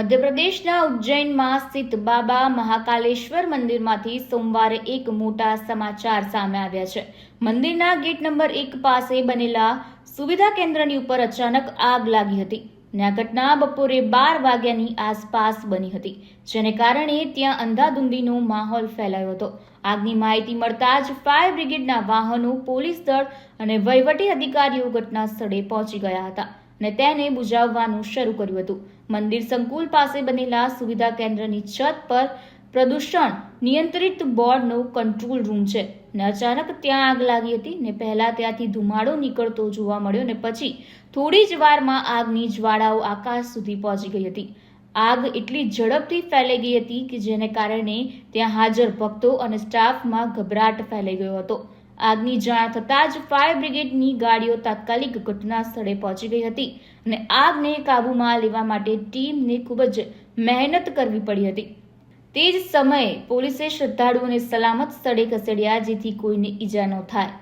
મધ્યપ્રદેશના ઉજ્જૈનમાં સ્થિત બાબા મહાકાલેશ્વર મંદિરમાંથી સોમવારે એક મોટા સમાચાર સામે આવ્યા છે. મંદિરના ગેટ નંબર એક પાસે બનેલા સુવિધા કેન્દ્રની ઉપર અચાનક આગ લાગી હતી અને આ ઘટના બપોરે બાર વાગ્યાની આસપાસ બની હતી, જેને કારણે ત્યાં અંધાધૂંધીનો માહોલ ફેલાયો હતો. આગની માહિતી મળતા જ ફાયર બ્રિગેડના વાહનો, પોલીસ દળ અને વહીવટી અધિકારીઓ ઘટના સ્થળે પહોંચી ગયા હતા. અને તેને બુઝાવવાનું શરૂ કર્યું હતું. મંદિર સંકુલ પાસે બનેલા સુવિધા કેન્દ્રની છત પર પ્રદૂષણ નિયંત્રિત બોર્ડનો કંટ્રોલ રૂમ છે. ને અચાનક ત્યાં આગ લાગી હતી ને પહેલા ત્યાંથી ધુમાડો નીકળતો જોવા મળ્યો ને પછી થોડી જ વારમાં આગની જ્વાળાઓ આકાશ સુધી પહોંચી ગઈ હતી. આગ એટલી ઝડપથી ફેલાઈ ગઈ હતી કે જેને કારણે ત્યાં હાજર ભક્તો અને સ્ટાફમાં ગભરાટ ફેલાઈ ગયો હતો. આગની જાણ થતાં જ ફાયર બ્રિગેડની ગાડીઓ તાત્કાલિક ઘટના સ્થળે પહોંચી ગઈ હતી અને આગને કાબૂમાં લેવા માટે ટીમને ખૂબ જ મહેનત કરવી પડી હતી. તે જ સમયે પોલીસે શ્રદ્ધાળુઓને સલામત સ્થળે ખસેડ્યા જેથી કોઈને ઈજા ન થાય.